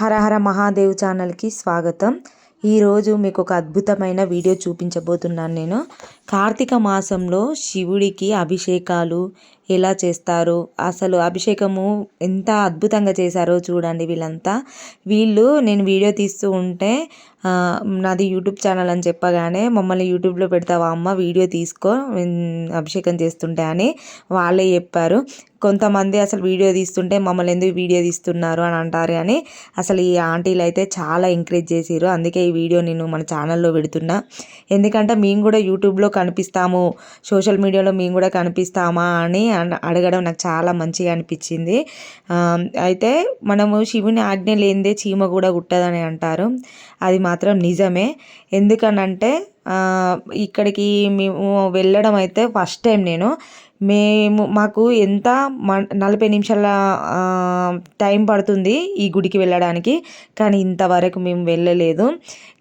హరహర మహాదేవ్ ఛానల్కి స్వాగతం. ఈరోజు మీకు ఒక అద్భుతమైన వీడియో చూపించబోతున్నాను నేను. కార్తీక మాసంలో శివుడికి అభిషేకాలు ఎలా చేస్తారు అసలు అభిషేకము ఎంత అద్భుతంగా చేశారో చూడండి వీళ్ళంతా. వీళ్ళు నేను వీడియో తీస్తూ ఉంటే నాది యూట్యూబ్ ఛానల్ అని చెప్పగానే మమ్మల్ని యూట్యూబ్లో పెడతావా అమ్మ వీడియో తీసుకో అభిషేకం చేస్తుంటే అని వాళ్ళే చెప్పారు. కొంతమంది అసలు వీడియో తీస్తుంటే మమ్మల్ని ఎందుకు వీడియో తీస్తున్నారు అని అంటారు కానీ అసలు ఈ ఆంటీలు అయితే చాలా ఎంకరేజ్ చేసారు అందుకే ఈ వీడియో నేను మన ఛానల్లో పెడుతున్నా. ఎందుకంటే మేము కూడా యూట్యూబ్లో కనిపిస్తాము. సోషల్ మీడియాలో మేము కూడా కనిపిస్తామా అని అడగడం నాకు చాలా మంచిగా అనిపించింది. అయితే మనము శివుని ఆజ్ఞ లేనిదే చీమ కూడా కుట్టదని అంటారు. అది మాత్రం నిజమే. ఎందుకనంటే ఇక్కడికి మేము వెళ్ళడం అయితే ఫస్ట్ టైం నేను. మేము మాకు ఎంత మ- నలభై నిమిషాల టైం పడుతుంది ఈ గుడికి వెళ్ళడానికి. కానీ ఇంతవరకు మేము వెళ్ళలేదు.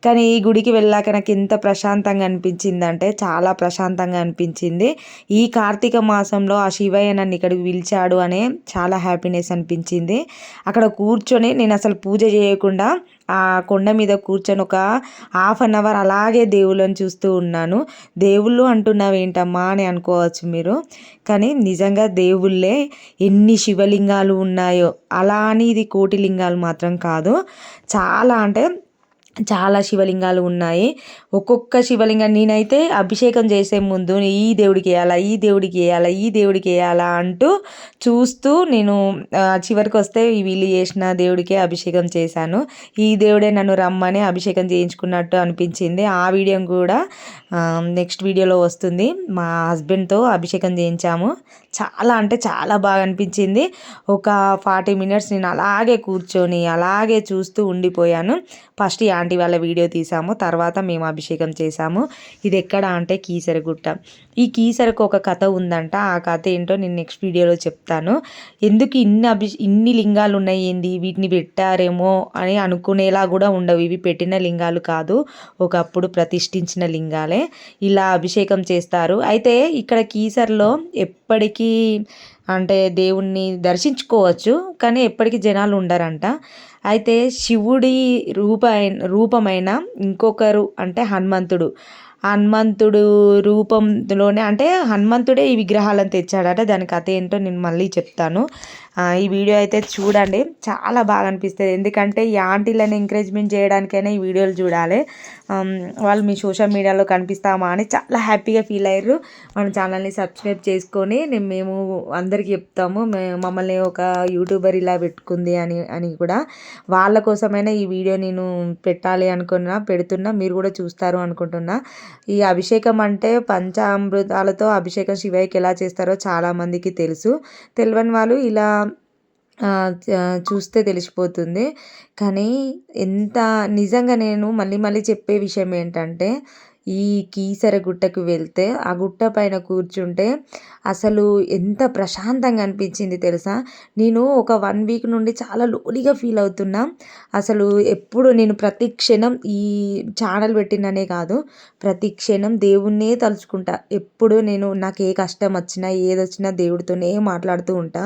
కానీ ఈ గుడికి వెళ్ళాక నాకు ఎంత ప్రశాంతంగా అనిపించిందంటే చాలా ప్రశాంతంగా అనిపించింది. ఈ కార్తీక మాసంలో ఆ శివయ్య నన్ను ఇక్కడికి పిలిచాడు అనే చాలా హ్యాపీనెస్ అనిపించింది. అక్కడ కూర్చొని నేను అసలు పూజ చేయకుండా ఆ కొండ మీద కూర్చొని ఒక హాఫ్ అన్ అవర్ అలాగే దేవుళ్ళని చూస్తూ ఉన్నాను. దేవుళ్ళు అంటున్నావు ఏంటమ్మా అని అనుకోవచ్చు మీరు. కానీ నిజంగా దేవుళ్ళే ఎన్ని శివలింగాలు ఉన్నాయో అలా అని ఇది కోటి లింగాలు మాత్రం కాదు. చాలా అంటే చాలా శివలింగాలు ఉన్నాయి. ఒక్కొక్క శివలింగం నేనైతే అభిషేకం చేసే ముందు ఈ దేవుడికి వేయాలా ఈ దేవుడికి వేయాలా ఈ దేవుడికి వేయాలా అంటూ చూస్తూ నేను చివరికి వస్తే వీళ్ళు చేసిన దేవుడికే అభిషేకం చేశాను. ఈ దేవుడే నన్ను రమ్మని అభిషేకం చేయించుకున్నట్టు అనిపించింది. ఆ వీడియో కూడా నెక్స్ట్ వీడియోలో వస్తుంది. మా హస్బెండ్తో అభిషేకం చేయించాము. చాలా అంటే చాలా బాగా అనిపించింది. ఒక ఫార్టీ మినిట్స్ నేను అలాగే కూర్చొని అలాగే చూస్తూ ఉండిపోయాను. ఫస్ట్ ఈ అలాంటి వాళ్ళ వీడియో తీసాము. తర్వాత మేము అభిషేకం చేసాము. ఇది ఎక్కడ అంటే కీసరగుట్ట. ఈ కీసరకు ఒక కథ ఉందంట. ఆ కథ ఏంటో నేను నెక్స్ట్ వీడియోలో చెప్తాను. ఎందుకు ఇన్ని అభి ఇన్ని లింగాలు ఉన్నాయి ఏంది? వీటిని పెట్టారేమో అని అనుకునేలా కూడా ఉండవు. ఇవి పెట్టిన లింగాలు కాదు. ఒకప్పుడు ప్రతిష్ఠించిన లింగాలే. ఇలా అభిషేకం చేస్తారు. అయితే ఇక్కడ కీసర్లో ఎప్పటికీ అంటే దేవుణ్ణి దర్శించుకోవచ్చు కానీ ఎప్పటికీ జనాలు ఉండరంట. అయితే శివుడి రూప రూపమైన ఇంకొకరు అంటే హనుమంతుడు. హనుమంతుడు రూపంలోనే అంటే హనుమంతుడే ఈ విగ్రహాలను తెచ్చాడట. దాని కథ ఏంటో నేను మళ్ళీ చెప్తాను. ఈ వీడియో అయితే చూడండి. చాలా బాగా అనిపిస్తుంది. ఎందుకంటే ఈ ఆంటీలను ఎంకరేజ్మెంట్ చేయడానికైనా ఈ వీడియోలు చూడాలి. వాళ్ళు మీ సోషల్ మీడియాలో కనిపిస్తామా అని చాలా హ్యాపీగా ఫీల్ అయ్యారు. మన ఛానల్ని సబ్స్క్రైబ్ చేసుకొని మేము అందరికీ చెప్తాము. మే- మమ్మల్ని ఒక యూట్యూబర్ ఇలా పెట్టుకుంది అని అని కూడా. వాళ్ళ కోసమైనా ఈ వీడియో నేను పెట్టాలి అనుకున్నా పెడుతున్నా. మీరు కూడా చూస్తారు అనుకుంటున్నా. ఈ అభిషేకం అంటే పంచామృతాలతో అభిషేకం శివయ్యకి ఎలా చేస్తారో చాలామందికి తెలుసు. తెలియని వాళ్ళు ఇలా చూస్తే తెలిసిపోతుంది. కానీ ఎంత నిజంగా నేను మళ్ళీ మళ్ళీ చెప్పే విషయం ఏంటంటే ఈ కీసర గుట్టకు వెళ్తే ఆ గుట్ట పైన కూర్చుంటే అసలు ఎంత ప్రశాంతంగా అనిపించింది తెలుసా? నేను ఒక వన్ వీక్ నుండి చాలా లోలీగా ఫీల్ అవుతున్నా. అసలు ఎప్పుడు నేను ప్రతి క్షణం ఈ ఛానల్ పెట్టిననే కాదు ప్రతి క్షణం దేవుణ్ణే తలుచుకుంటా. ఎప్పుడు నేను నాకు ఏ కష్టం వచ్చినా ఏదొచ్చినా దేవుడితోనే మాట్లాడుతూ ఉంటా.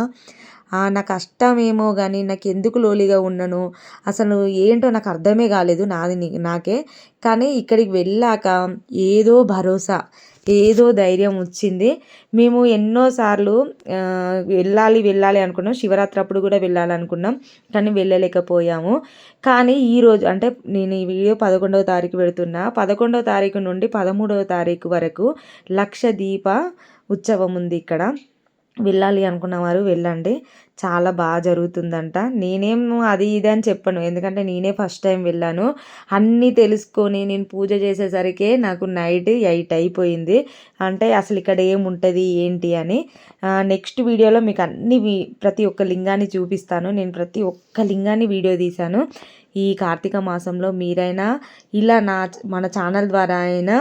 నా కష్టమేమో కానీ నాకు ఎందుకు లోలిగా ఉన్నాను? అసలు ఏంటో నాకు అర్థమే కాలేదు నాది నాకే. కానీ ఇక్కడికి వెళ్ళాక ఏదో భరోసా ఏదో ధైర్యం వచ్చింది. మేము ఎన్నోసార్లు వెళ్ళాలి వెళ్ళాలి అనుకున్నాం. శివరాత్రి అప్పుడు కూడా వెళ్ళాలనుకున్నాం కానీ వెళ్ళలేకపోయాము. కానీ ఈరోజు అంటే నేను ఈ వీడియో పదకొండవ తారీఖు పెడుతున్నా. పదకొండవ తారీఖు నుండి పదమూడవ తారీఖు వరకు లక్ష దీప ఉత్సవం ఉంది ఇక్కడ. వెళ్ళాలి అనుకున్న వారు వెళ్ళండి. చాలా బాగా జరుగుతుందంట. నేనేం అది ఇది అని చెప్పను. ఎందుకంటే నేనే ఫస్ట్ టైం వెళ్ళాను. అన్నీ తెలుసుకొని నేను పూజ చేసేసరికి నాకు నైట్ ఎయిట్ అయిపోయింది. అంటే అసలు ఇక్కడ ఏముంటుంది ఏంటి అని. నెక్స్ట్ వీడియోలో మీకు అన్ని ప్రతి ఒక్క లింగాన్ని చూపిస్తాను. నేను ప్రతి ఒక్క లింగాన్ని వీడియో తీశాను. ఈ కార్తీక మాసంలో మీరైనా ఇలా నా మన ఛానల్ ద్వారా అయినా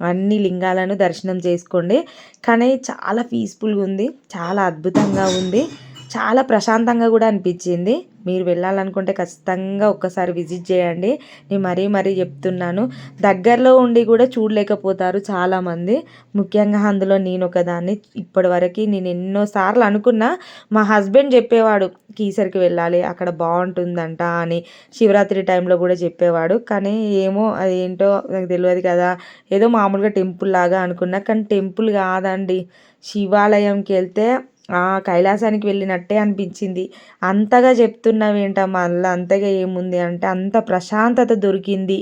అన్ని లింగాలను దర్శనం చేసుకోండి. కానీ చాలా పీస్ఫుల్గా ఉంది చాలా అద్భుతంగా ఉంది. చాలా ప్రశాంతంగా కూడా అనిపించింది. మీరు వెళ్ళాలనుకుంటే ఖచ్చితంగా ఒక్కసారి విజిట్ చేయండి. నేను మరీ మరీ చెప్తున్నాను. దగ్గరలో ఉండి కూడా చూడలేకపోతారు చాలామంది. ముఖ్యంగా అందులో నేను ఒకదాన్ని. ఇప్పటివరకు నేను ఎన్నోసార్లు అనుకున్నా మా హస్బెండ్ చెప్పేవాడు కీసరికి వెళ్ళాలి అక్కడ బాగుంటుందంట అని శివరాత్రి టైంలో కూడా చెప్పేవాడు. కానీ ఏమో అది ఏంటో నాకు తెలియదు కదా. ఏదో మామూలుగా టెంపుల్ లాగా అనుకున్నా. కానీ టెంపుల్ కాదండి. శివాలయంకి వెళ్తే కైలాసానికి వెళ్ళినట్టే అనిపించింది. అంతగా చెప్తున్నావేంట మళ్ళీ అంతగా ఏముంది అంటే అంత ప్రశాంతత దొరికింది.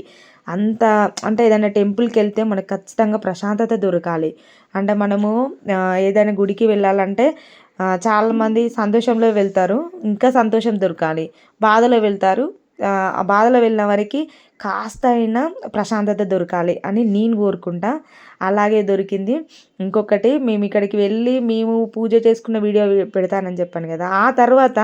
అంత అంటే ఏదైనా టెంపుల్కి వెళ్తే మనకు ఖచ్చితంగా ప్రశాంతత దొరకాలి. అంటే మనము ఏదైనా గుడికి వెళ్ళాలంటే చాలామంది సంతోషంలో వెళ్తారు. ఇంకా సంతోషం దొరకాలి. బాధలో వెళ్తారు. ఆ బాధలో వెళ్ళిన వారికి కాస్త అయినా ప్రశాంతత దొరకాలి అని నేను కోరుకుంటా. అలాగే దొరికింది ఇంకొకటి మేము ఇక్కడికి వెళ్ళి మేము పూజ చేసుకున్న వీడియో పెడతానని చెప్పాను కదా. ఆ తర్వాత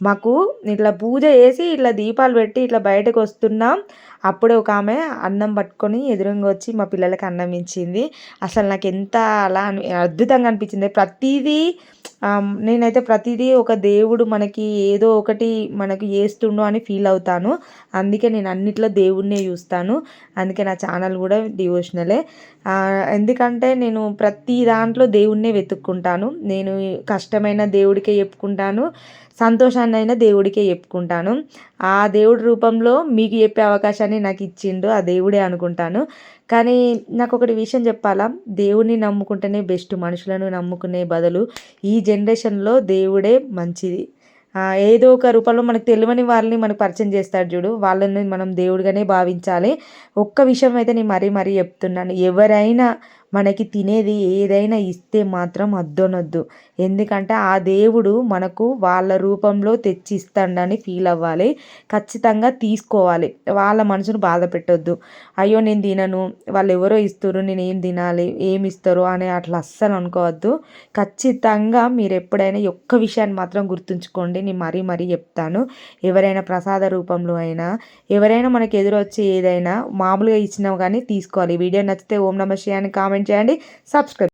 మాకు ఇట్లా పూజ చేసి ఇట్లా దీపాలు పెట్టి ఇట్లా బయటకు వస్తున్నాం. అప్పుడే ఒక ఆమె అన్నం పట్టుకొని ఎదురుగా వచ్చి మా పిల్లలకి అన్నం ఇచ్చింది. అసలు నాకు ఎంత అలా అద్భుతంగా అనిపించింది. ప్రతిదీ నేనైతే ప్రతిదీ ఒక దేవుడు మనకి ఏదో ఒకటి మనకి చేస్తుండో అని ఫీల్ అవుతాను. అందుకే నేను అన్నిట్లో దేవుడినే చూస్తాను. అందుకే నా ఛానల్ కూడా డివోషనలే. ఎందుకంటే నేను ప్రతి దాంట్లో దేవుడినే వెతుక్కుంటాను. నేను కష్టమైన దేవుడికే చెప్పుకుంటాను. సంతోషాన్ని అయినా దేవుడికే చెప్పుకుంటాను. ఆ దేవుడి రూపంలో మీకు చెప్పే అవకాశాన్ని నాకు ఇచ్చిండు ఆ దేవుడే అనుకుంటాను. కానీ నాకు ఒకటి విషయం చెప్పాలా? దేవుడిని నమ్ముకుంటేనే బెస్ట్ మనుషులను నమ్ముకునే బదులు ఈ జనరేషన్లో దేవుడే మంచిది. ఏదో ఒక రూపంలో మనకు తెలియని వాళ్ళని మనకు పరిచయం చేస్తాడు చూడు వాళ్ళని మనం దేవుడిగానే భావించాలి. ఒక్క విషయం అయితే నేను మరీ మరీ చెప్తున్నాను. ఎవరైనా మనకి తినేది ఏదైనా ఇస్తే మాత్రం అద్దొనొద్దు. ఎందుకంటే ఆ దేవుడు మనకు వాళ్ళ రూపంలో తెచ్చి ఇస్తాడని ఫీల్ అవ్వాలి. ఖచ్చితంగా తీసుకోవాలి. వాళ్ళ మనసును బాధ పెట్టొద్దు. అయ్యో నేను తినను. వాళ్ళు ఎవరో ఇస్తారు నేను ఏం తినాలి? ఏమి ఇస్తారు? అని అట్లా అస్సలు అనుకోవద్దు. ఖచ్చితంగా మీరు ఎప్పుడైనా ఒక్క విషయాన్ని మాత్రం గుర్తుంచుకోండి. నేను మరీ మరీ చెప్తాను. ఎవరైనా ప్రసాద రూపంలో అయినా ఎవరైనా మనకు ఎదురొచ్చి ఏదైనా మామూలుగా ఇచ్చినా కానీ తీసుకోవాలి. వీడియో నచ్చితే ఓం నమ శ్రీ అని కామెంట్ చేయండి. సబ్స్క్రైబ్